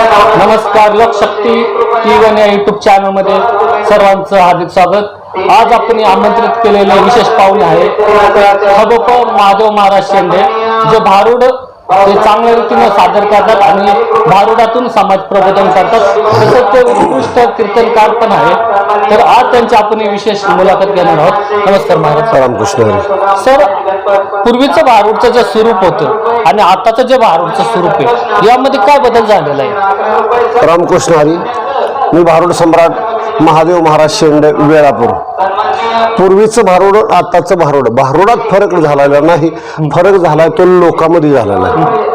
नमस्कार Lokshakti T one या YouTube चॅनलमध्ये सर्वांचं हार्दिक स्वागत. आज आपण आमंत्रित केलेले विशेष पाहुणे आहे खबप महादेव महाराज शेंडे जे भारूड ते चांगल्या रीतीने सादर करतात आणि भारुडातून समाज प्रबोधन करतात. तसंच ते उत्कृष्ट कीर्तनकार पण आहे. तर आज त्यांची आपण विशेष मुलाखत घेणार आहोत. नमस्कार महाराज. रामकृष्ण सर पूर्वीचं भारूडचं जे स्वरूप होतं आणि आताचं जे भारूडचं स्वरूप आहे यामध्ये काय बदल झालेला आहे? रामकृष्ण हरी मी भारूड सम्राट महादेव महाराज शेंडे वेळापूर. पूर्वीचं भारुड आताचं भारुड. भारुडात फरक झालेला नाही. फरक झालाय तो लोकांमध्ये झालेला आहे.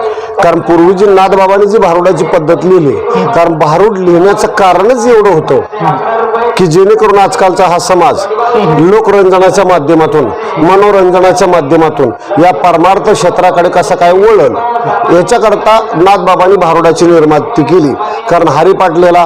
कारण पूर्वीची नाथबाबांनी जी भारुडाची पद्धत लिहिली कारण भारूड लिहिण्याचं कारणच एवढं होतं की जेणेकरून आजकालचा हा समाज लोकरंजनाच्या माध्यमातून मनोरंजनाच्या माध्यमातून या परमार्थ क्षेत्राकडे कसं काय वळल याच्याकरता नाथबाबांनी भारुडाची निर्माती केली. कारण हरी पाटलेला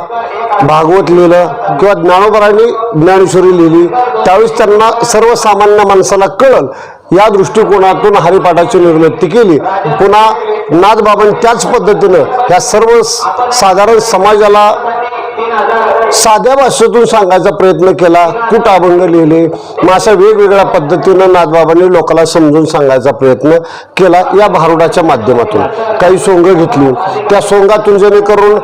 भागवत लिहिलं किंवा ज्ञानोबरांनी ज्ञानेश्वरी लिहिली त्यावेळेस त्यांना सर्वसामान्य माणसाला कळल. या दृष्टिकोनातून हरिपाठाची निर्मिती केली. पुन्हा नाथबाबांनी त्याच पद्धतीनं या सर्व साधारण समाजाला साध्या भाषेतून सांगायचा प्रयत्न केला कुट अभंग लिहिले मग अशा वेगवेगळ्या पद्धतीनं नाथबाबांनी लोकांना समजून सांगायचा प्रयत्न केला या भारुडाच्या माध्यमातून. काही सोंग घेतली. त्या सोंगातून जेणेकरून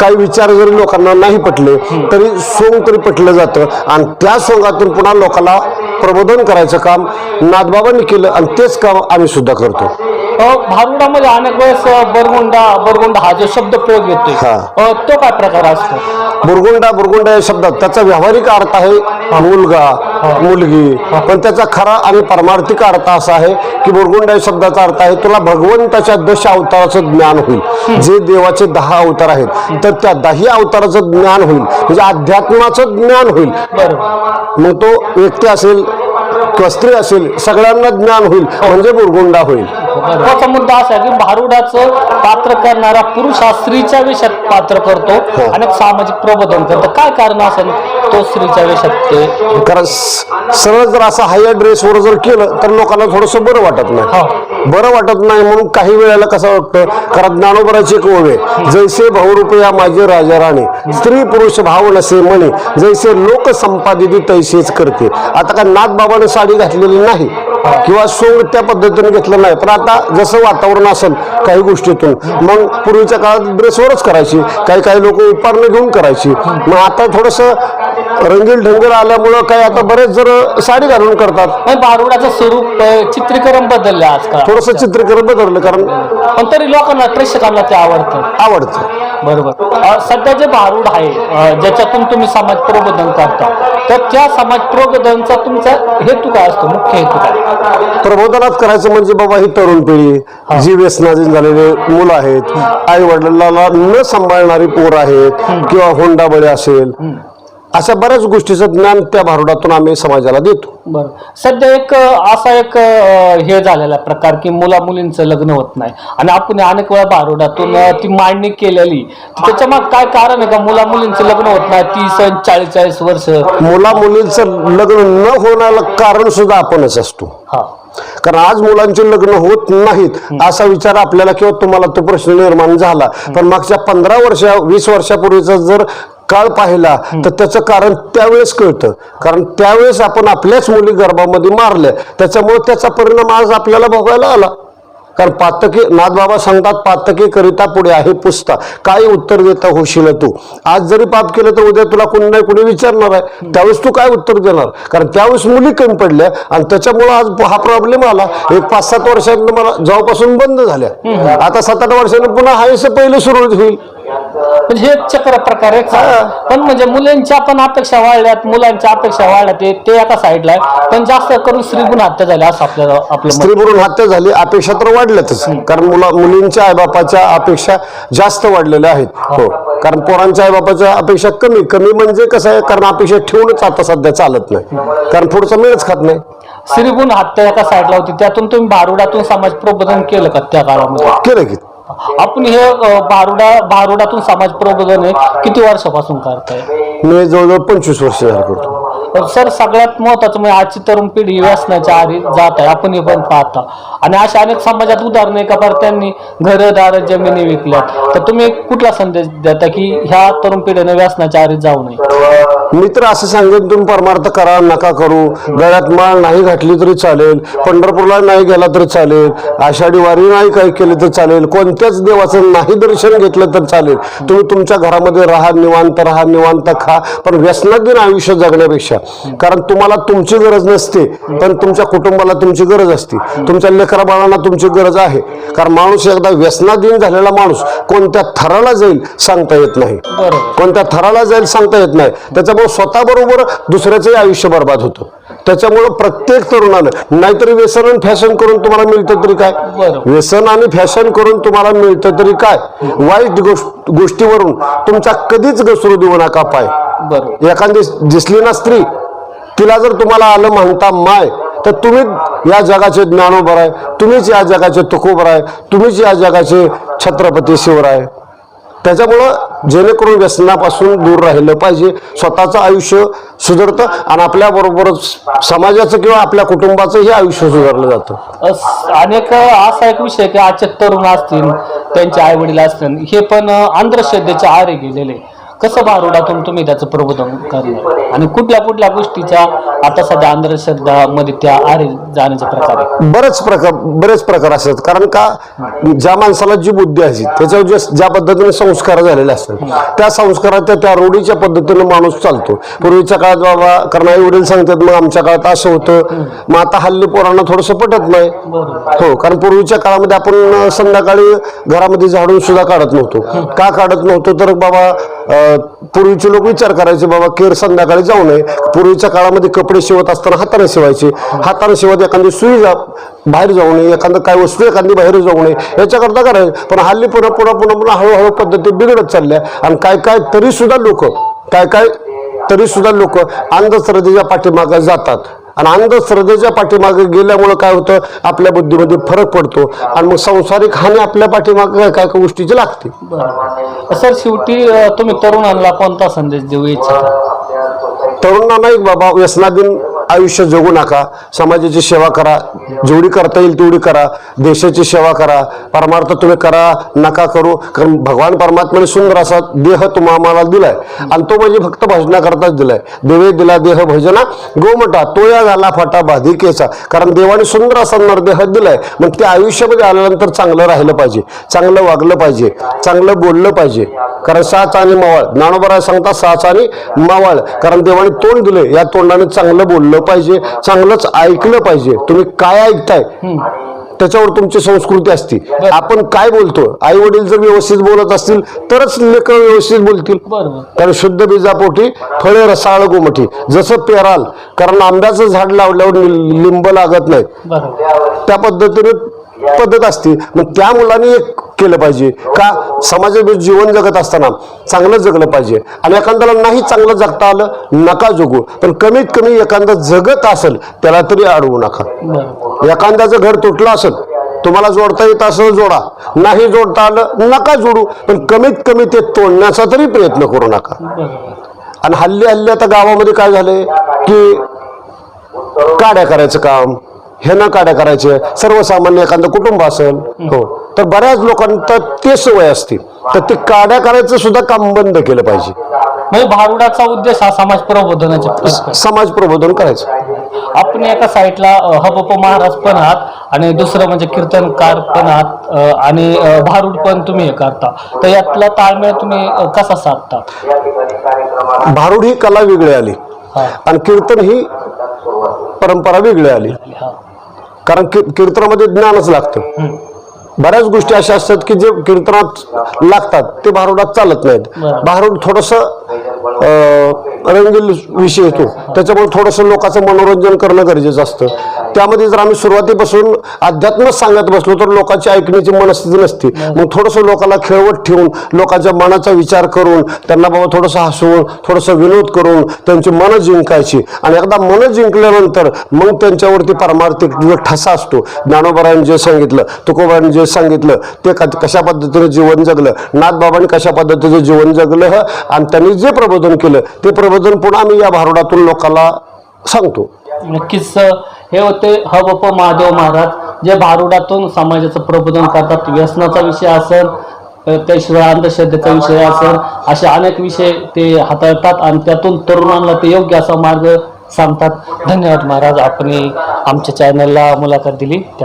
काही विचार जरी लोकांना नाही पटले तरी सोंग तरी पटलं जातं. आणि त्या सोंगातून पुन्हा लोकांना प्रबोधन करायचं काम नाथबाबांनी केलं आणि तेच काम आम्ही सुद्धा करतो. भारुडामध्ये अनेक वेळेस बरगुंडा बरगुंडा हा जो शब्द प्रयोग. अ, तो काय प्रकार असतो? बुरगुंडा बुरगुंडा या शब्दात त्याचा व्यावहारिक अर्थ आहे मुलगा मुलगी. पण त्याचा खरा आणि परमार्थिक अर्थ असा आहे की बुरगुंडा या शब्दाचा अर्थ आहे तुला भगवंताच्या दश अवताराचं ज्ञान होईल. जे देवाचे दहा अवतार आहेत तर त्या दही अवताराचं ज्ञान होईल. म्हणजे अध्यात्माचं ज्ञान होईल. मग तो व्यक्ती असेल किंवा स्त्री असेल सगळ्यांना ज्ञान होईल म्हणजे बुरगुंडा होईल. त्याचा मुद्दा असा आहे की भारुडाचं पात्र करणारा पुरुष हा स्त्रीच्या वेशात पात्र करतो हो. आणि सामाजिक प्रबोधन करतो. काय कारण असेल तो स्त्रीच्या वेशात ते? कारण सरळ जर असं हाय ड्रेसवर जर केलं तर लोकांना थोडंसं बरं वाटत नाही. हो. बरं वाटत नाही म्हणून काही वेळेला कसं वाटतं? कारण ज्ञानोबराची एक ओवे जैसे भाऊरुपया माझे राजा राणी स्त्री पुरुष भाव नसे म्हणे जैसे लोक संपादित तैसेच करते. आता काय नाथबाबाने साडी घातलेली नाही किंवा सोंग त्या पद्धतीने घेतलं नाही. पण आता जसं वातावरण असेल काही गोष्टीतून मग पूर्वीच्या काळात ड्रेसवरच करायची काही काही लोक उपारणं घेऊन करायची. मग आता थोडंसं रंगील ढंगल आल्यामुळं काही आता बरेच जर साडी घालून करतात. नाही, भारुडाचं स्वरूप चित्रीकरण बदललं आजकाल. थोडंसं चित्रीकरण बदललं कारण पण तरी लोकांना प्रेक्षकांना ते आवडतं. आवडतं. बरोबर. सध्या जे भारूड आहे ज्याच्यातून तुम्ही समाज प्रबोधन करता तर त्या समाज प्रबोधनचा तुमचा हेतू काय असतो? मुख्य हेतू काय? प्रबोधनात करायचं म्हणजे बाबा ही तरुण पिढी जी व्यसनाधीन झालेले मुलं आहेत आई वडिलांना न सांभाळणारी पोर आहेत किंवा हुंडाबळी असेल अशा बऱ्याच गोष्टीचं ज्ञान त्या भारुडातून आम्ही समाजाला देतो. बरं. सध्या एक अ, असा एक अ, हे झालेला प्रकार की मुला मुलींचं लग्न होत नाही. आणि आपण अनेक वेळा भारुडातून अ, ती मांडणी केलेली. त्याच्या मग काय कारण आहे का? मुला मुलींचं लग्न होत नाही तीस अन चाळीस चाळीस वर्ष. मुला मुलींचं लग्न न होण्याला कारण सुद्धा आपणच असतो. हा. कारण आज मुलांचे लग्न होत नाहीत असा विचार आपल्याला किंवा तुम्हाला तो प्रश्न निर्माण झाला. पण मागच्या पंधरा वर्षा वीस वर्षापूर्वीचा जर काळ पाहिला तर त्याचं कारण त्यावेळेस कळतं. कारण त्यावेळेस आपण आपल्याच मुली गर्भामध्ये मारल्या. त्याच्यामुळे त्याचा परिणाम आज आपल्याला भोगायला आला. कारण पातकी नाथबाबा सांगतात पातकी करिता पुढे आहे पुसता. काही उत्तर देता होशील तू? आज जरी पाप केलं तर उद्या तुला कोणी नाही कोणी विचारणार आहे. त्यावेळेस तू काय उत्तर देणार? कारण त्यावेळेस मुली कमी पडल्या आणि त्याच्यामुळे आज हा प्रॉब्लेम आला. एक पाच सात वर्षांनी मला जेव्हापासून बंद झाल्या. आता सात आठ वर्षांनी पुन्हा हायस पहिलं सुरू होईल. म्हणजे हे चक्र प्रकार आहे पण म्हणजे मुलींच्या पण अपेक्षा वाढल्यात मुलांच्या अपेक्षा वाढल्यात ते- ते एका साईडला आहे. पण जास्त करून स्त्रीगुण हत्या झाल्या असं आपल्याला आपलं मत. स्त्री पुरुष हत्या झाली अपेक्षा तर वाढल्यातच. कारण मुला मुलींच्या आईबापाच्या अपेक्षा जास्त वाढलेल्या आहेत. हो. कारण पोरांच्या आईबापाच्या अपेक्षा कमी. कमी म्हणजे कसं आहे? कारण अपेक्षा ठेवूनच आता सध्या चालत नाही. कारण पुढचा मेळच खात नाही. स्त्रीगुण हत्या एका साईडला होती त्यातून तुम्ही भारुडातून समाज प्रबोधन केलं का त्या काळामध्ये? केलं की. आपण हे भारुडा भारुडातून समाज प्रबोधन हे किती वर्षापासून करताय? मी जवळजवळ पंचवीस वर्ष झालं करतो. सर सगळ्यात महत्वाचं म्हणजे आजची तरुण पिढी व्यसनाच्या आधी जात आहे. आपण हे पण पाहता. आणि अशा अनेक समाजात उदाहरणं आहे का बरं त्यांनी घरं दारं जमिनी विकल्यात. तर तुम्ही कुठला संदेश देता की ह्या तरुण पिढीने व्यसनाच्या आधी जाऊ नये? मी तर असं सांगेन तुम्ही परमार्थ करा नका करू. गळ्यात माळ नाही घातली तरी चालेल. पंढरपूरला नाही गेला तरी चालेल. आषाढी वारी नाही काही केली तर चालेल. कोणत्याच देवाचं नाही दर्शन घेतलं तर चालेल. तुम्ही तुमच्या घरामध्ये राहा निवांत राहा निवांत खा. पण व्यसनाधीन आयुष्य जगण्यापेक्षा. कारण तुम्हाला तुमची गरज नसते पण तुमच्या कुटुंबाला तुमची गरज असते. तुमच्या लेकरा बाळांना तुमची गरज आहे. कारण माणूस एकदा व्यसनाधीन झालेला माणूस कोणत्या थराला जाईल सांगता येत नाही. कोणत्या थराला जाईल सांगता येत नाही. त्याच्यामुळे स्वतःबरोबर दुसऱ्याचंही आयुष्य बर्बाद होतं. त्याच्यामुळं प्रत्येक तरुणानं नाहीतरी व्यसन आणि फॅशन करून तुम्हाला मिळतं तरी काय. व्यसन आणि फॅशन करून तुम्हाला मिळतं तरी काय? वाईट गोष्ट गोष्टीवरून तुमचा कधीच घसरू देऊ नका पाय. एखादी दिसली ना स्त्री तिला जर तुम्हाला आलं म्हणता माय तर तुम्ही या जगाचे ज्ञानोबर आहे तुम्हीच या जगाचे तुकोबर आहे तुम्हीच या जगाचे छत्रपती शिवराय. त्याच्यामुळं जेणेकरून व्यसनापासून दूर राहिलं पाहिजे स्वतःचं आयुष्य सुधारतं आणि आपल्याबरोबरच समाजाचं किंवा आपल्या कुटुंबाचंही आयुष्य सुधारलं जातं. अस- अनेक असा एक विषय की आजचे तरुण असतील त्यांचे आई वडील असतील हे पण अंधश्रद्धेच्या आरे गेलेले कसं भारुडातून तुम्ही त्याचं प्रबोधन करणार? आणि कुठल्या कुठल्या गोष्टीच्या आता सध्या अंधश्रद्धामध्ये त्या आरे जाण्याचे प्रकार आहे? बरेच प्रकार बरेच प्रकार असतात. कारण का? ज्या माणसाला जी बुद्धी आहे त्याच्यावर जे ज्या पद्धतीने संस्कार झालेले असतात त्या संस्काराच्या त्या रूढीच्या पद्धतीने माणूस चालतो. पूर्वीच्या काळात बाबा कारण आई वडील सांगतात मग आमच्या काळात असं होतं. मग आता हल्ली पोरांना थोडंसं पटत नाही. हो कारण पूर्वीच्या काळामध्ये आपण संध्याकाळी घरामध्ये झाडून सुद्धा काढत नव्हतो. का काढत नव्हतो? तर बाबा पूर्वीचे लोक विचार करायचे बाबा केर संध्याकाळी जाऊ नये. पूर्वीच्या काळामध्ये कपडे शिवत असताना हाताने शिवायचे. हाताने शिवत एखादी सुई जा बाहेर जाऊ नये एखादं काय वस्तू एखादी बाहेर जाऊ नये याच्याकरता करायचं. पण हल्ली पुन्हा पुन्हा पुन्हा पुन्हा हळूहळू पद्धती बिघडत चालल्या. आणि काय काय तरी सुद्धा लोक काय काय तरी सुद्धा लोक अंधश्रद्धेच्या पाठीमागे जातात. आणि अंधश्रद्धेच्या पाठीमागे गेल्यामुळं काय होतं? आपल्या बुद्धीमध्ये फरक पडतो. आणि मग संसारिक हानी आपल्या पाठीमागे काय काय गोष्टीची लागते. सर शेवटी अ, तुम्ही तरुणांना कोणता संदेश देऊ इच्छिता? तरुणांना एक बाबा व्यसनाधीन आयुष्य जगू नका. समाजाची सेवा करा. जेवढी करता येईल तेवढी करा. देशाची सेवा करा. परमार्थ तुम्ही करा नका करू. कारण भगवान परमात्माने सुंदर असा देह तुम्हाला दिलाय. आणि तो म्हणजे फक्त भजनाकरताच दिलाय. देवे दिला देह भजना गोमटा तो या झाला फाटा बाधिकेचा. कारण देवाने सुंदर असा नरदेह दिलाय. मग ते आयुष्यामध्ये आल्यानंतर चांगलं राहिलं पाहिजे. चांगलं वागलं पाहिजे. चांगलं बोललं पाहिजे. कारण साच आणि मावळ. ज्ञानोबराय सांगतात साच आणि मावळ. कारण देवाने तोंड दिले या तोंडाने चांगलं बोललं पाहिजे चांगलंच ऐकलं पाहिजे. तुम्ही काय ऐकताय? त्याच्यावर तुमची संस्कृती असते. आपण काय बोलतो? आई वडील जर व्यवस्थित बोलत असतील तरच लेकर व्यवस्थित बोलतील. कारण शुद्ध बीजापोटी फळे रसाळ गोमठी जसं पेराल कारण आंब्याचं झाड लावल्यावर लिंब लागत नाही त्या पद्धतीने पद्धत असते. मग त्या मुलांनी एक केलं पाहिजे. का समाजात जीवन जगत असताना चांगलं जगलं पाहिजे. आणि एखाद्याला नाही चांगलं जगता आलं नका जगू. पण कमीत कमी एखादं जगत असेल त्याला तरी अडवू नका. एखाद्याचं घर तुटलं असेल तुम्हाला जोडता येत असेल जोडा. नाही जोडता आलं नका जोडू. पण कमीत कमी ते तोडण्याचा तरी प्रयत्न करू नका. आणि हल्ली हल्ली आता गावामध्ये काय झालंय की काड्या करायचं काम हे न काड्या करायचे. सर्वसामान्य एखादं कुटुंब असेल हो. तर बऱ्याच लोकांना ते सवय असते. तर ते काड्या करायचं सुद्धा काम बंद केलं पाहिजे. म्हणजे भारुडाचा उद्देश हा समाज प्रबोधनाचा. समाज प्रबोधन करायचं. आपण एका साईडला हबप महाराज पण आहात आणि दुसरं म्हणजे कीर्तनकार पण आहात आणि भारुड पण तुम्ही हे करता. तर यातला ताळमेळ तुम्ही कसा साधता? भारुड ही कला वेगळी आली. आणि कीर्तन ही परंपरा वेगळी आली. कारण की- कीर्तनामध्ये ज्ञानच लागतं. बऱ्याच गोष्टी अशा असतात की जे कीर्तनात लागतात ते भारुडात चालत नाहीत. भारुड थोडस रंगील विषय येतो त्याच्यामुळे थोडस लोकांचं मनोरंजन करणं गरजेचं असतं त्यामध्ये जर आम्ही सुरुवातीपासून अध्यात्मच सांगत बसलो तर लोकांची ऐकण्याची मनस्थिती नसते. मग थोडंसं लोकांना खेळवत ठेवून लोकांच्या मनाचा विचार करून त्यांना बाबा थोडंसं हसवून थोडंसं विनोद करून त्यांची मनं जिंकायची. आणि एकदा मनं जिंकल्यानंतर मग त्यांच्यावरती परमार्थिक ठसा असतो ज्ञानोबरांनी जे सांगितलं तुकोबांनी जे सांगितलं ते क- कशा पद्धतीने जीवन जगलं नाथबाबांनी कशा पद्धतीचं जीवन जगलं ह, आणि त्यांनी जे प्रबोधन केलं ते प्रबोधन पुन्हा आम्ही या भारुडातून लोकांना सांगतो. नक्कीच हे होते ह बप महादेव महाराज जे भारुडातून समाजाचं प्रबोधन करतात. व्यसनाचा विषय असेल त्याशिवाय अंधश्रद्धेचा विषय असेल असे अनेक विषय ते हाताळतात आणि त्यातून तरुणांना ते योग्य असा मार्ग सांगतात. धन्यवाद महाराज आपण आमच्या चॅनलला मुलाखत दिली. त्या